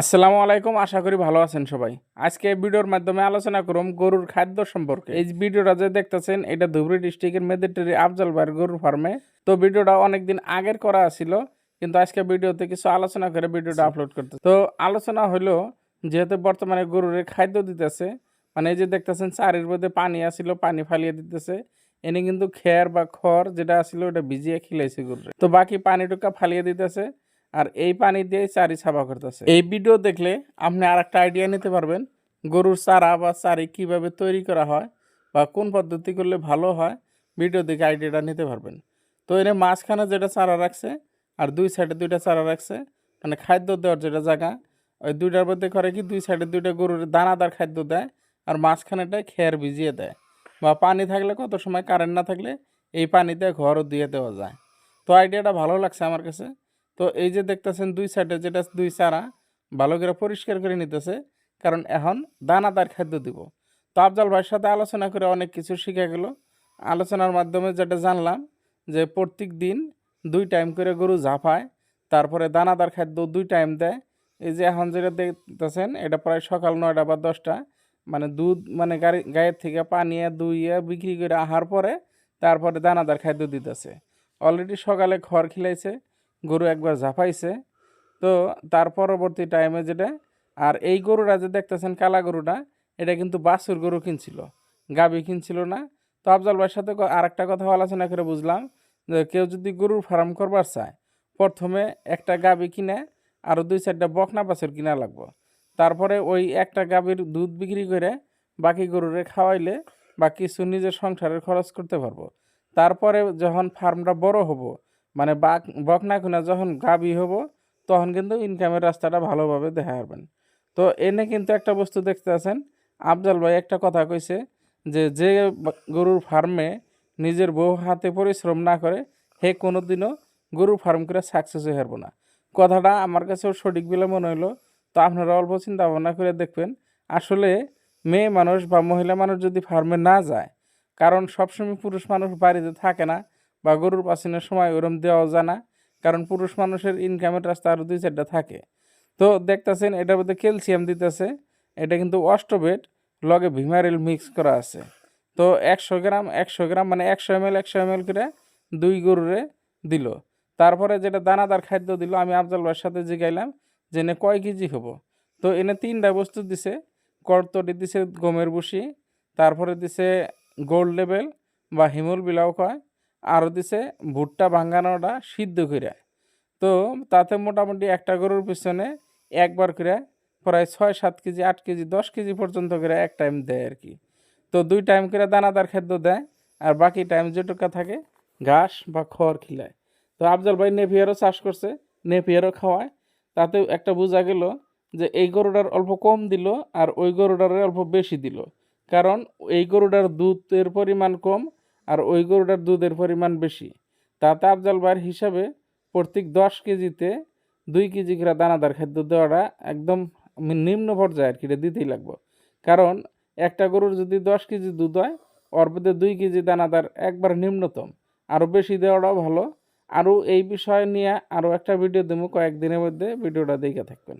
আসসালামু আলাইকুম আশা করি ভালো আছেন সবাই। আজকে এই ভিডিওর মাধ্যমে আলোচনা করুম গরুর খাদ্য সম্পর্কে। এই ভিডিওটা যে দেখতেছেন এটা ধুবড়ি ডিস্ট্রিক্টের মেদিটেরি আফজল ভাইয়ের গরুর ফার্মে তো ভিডিওটা অনেকদিন আগের করা ছিল কিন্তু আজকে ভিডিওতে কিছু আলোচনা করে ভিডিওটা আপলোড করতে তো আলোচনা হলো যেহেতু বর্তমানে গরুর খাদ্য দিতেছে মানে এই যে দেখতেছেন চারির মধ্যে পানি আসিল পানি ফালিয়ে দিতেছে। এনে কিন্তু খের বা খড় যেটা আসিল ওটা ভিজিয়ে খিলাইছে গরুরে। তো বাকি পানিটুকা ফালিয়ে দিতেছে। আর এই পানি দিয়ে চারি ছাপা করতেছে। এই ভিডিও দেখলে আপনি আর একটা আইডিয়া নিতে পারবেন, গরুর চারা বা চারি কীভাবে তৈরি করা হয় বা কোন পদ্ধতি করলে ভালো হয় ভিডিও দেখে আইডিয়াটা নিতে পারবেন। তো এনে মাঝখানে যেটা চারা রাখছে আর দুই সাইডে দুইটা চারা রাখছে মানে খাদ্য দেওয়ার যেটা জায়গা, ওই দুইটার মধ্যে করে কি দুই সাইডে দুইটা গরুর দানাদার খাদ্য দেয় আর মাঝখানেটায় খের ভিজিয়ে দেয়। বা পানি থাকলে কত সময় কারেন্ট না থাকলে এই পানিতে ঘরও দিয়ে দেওয়া যায়। তো আইডিয়াটা ভালো লাগছে আমার কাছে। তো এই যে দেখতেছেন দুই সাইডে যেটা দুই চারা, ভালো করে পরিষ্কার করে নিতেছে, কারণ এখন দানাদার খাদ্য দিব। তো আফজাল ভাইয়ের সাথে আলোচনা করে অনেক কিছু শিখে গেল। আলোচনার মাধ্যমে যেটা জানলাম যে প্রত্যেক দিন দুই টাইম করে গরু ঝাঁপায়, তারপরে দানাদার খাদ্য দুই টাইম দেয়। এই যে এখন যেটা দেখতেছেন, এটা প্রায় সকাল নয়টা বা দশটা মানে দুধ মানে গাড়ি, গায়ের থেকে পানিয়ে দুইয়ে বিক্রি করে আহার পরে তারপরে দানাদার খাদ্য দিতেছে। অলরেডি সকালে খড় খিলাইছে গরু একবার ঝাঁপাইছে। তো তার পরবর্তী টাইমে যেটা, আর এই গরুটা যে দেখতেছেন কালা গরুটা, এটা কিন্তু বাছুর গরু কিনছিল। গাবি কিনছিল না। তো আফজল ভাইয়ের সাথে আর একটা কথা আলোচনা করে বুঝলাম, যে কেউ যদি গরুর ফার্ম করবার চায়, প্রথমে একটা গাবি কিনে আরও দুই চারটা বকনা বাছুর কিনা লাগবো। তারপরে ওই একটা গাভীর দুধ বিক্রি করে বাকি গরুরে খাওয়াইলে বা কিছু নিজের সংসারের খরচ করতে পারব। তারপরে যখন ফার্মটা বড় হব মানে বাক বকনা খুনা যখন গাবি হব, তখন কিন্তু ইনকামের রাস্তাটা ভালোভাবে দেখা পারবেন তো এনে কিন্তু একটা বস্তু দেখতে আছেন। আফজাল ভাই একটা কথা কইছে যে যে গরুর ফার্মে নিজের বউ হাতে পরিশ্রম না করে, হে কোনোদিনও গরুর ফার্ম করে সাকসেস হয়ে পারব না। কথাটা আমার কাছেও সঠিক বলে মনে হলো তো আপনারা অল্প চিন্তা ভাবনা করে দেখবেন, আসলে মেয়ে মানুষ বা মহিলা মানুষ যদি ফার্মে না যায়, কারণ সবসময় পুরুষ মানুষ বাড়িতে থাকে না বা গরুর পাশানোর সময় ওরম দেওয়া যায় না, কারণ পুরুষ মানুষের ইনকামের রাস্তা আরও দুই চারটা থাকে। তো দেখতেছেন এটার মধ্যে ক্যালসিয়াম দিতেছে, এটা কিন্তু অষ্টবেট লগে ভিমারিল মিক্স করা আছে। তো একশো গ্রাম একশো গ্রাম মানে একশো এম এল একশো এম এল করে দুই গরুরে দিল। তারপরে যেটা দানাদার খাদ্য দিল, আমি আফজাল ভাইয়ের সাথে জিগাইলাম যে এনে কয় কেজি হব? তো এনে তিনটা বস্তু দিছে কর্তরি দিছে গমের বুসি, তারপরে দিছে গোল্ড লেভেল বা হিমুল বিলাও কয় আরও দিছে ভুট্টা ভাঙ্গানোটা সিদ্ধ করে তো তাতে মোটামুটি একটা গরুর পিছনে একবার করে প্রায় ছয় সাত কেজি, আট কেজি, দশ কেজি পর্যন্ত করে এক টাইম দেয় আর কি। তো দুই টাইম করে দানাদার খাদ্য দেয় আর বাকি টাইম যেটুকা থাকে ঘাস বা খড় খিলায়। তো আফজল ভাই নেপিয়ারও চাষ করছে, নেপিয়ারও খাওয়ায়। তাতেও একটা বোঝা গেল যে এই গরুটার অল্প কম দিল আর ওই গরুটার অল্প বেশি দিল। কারণ এই গরুটার দুধের পরিমাণ কম আর ওই গরুটার দুধের পরিমাণ বেশি। তাতে আফজাল ভাইয়ের হিসাবে প্রত্যেক দশ কেজিতে দুই কেজি করে দানাদার খাদ্য দেওয়াটা একদম নিম্ন পর্যায়ে আর কি দিতেই লাগবে। কারণ একটা গরুর যদি দশ কেজি দুধ হয় মধ্যে দুই কেজি দানাদার একবার নিম্নতম। আরও বেশি দেওয়াটাও ভালো। আরও এই বিষয় নিয়ে আরও একটা ভিডিও দেবো কয়েকদিনের মধ্যে, ভিডিওটা দেখে থাকবেন।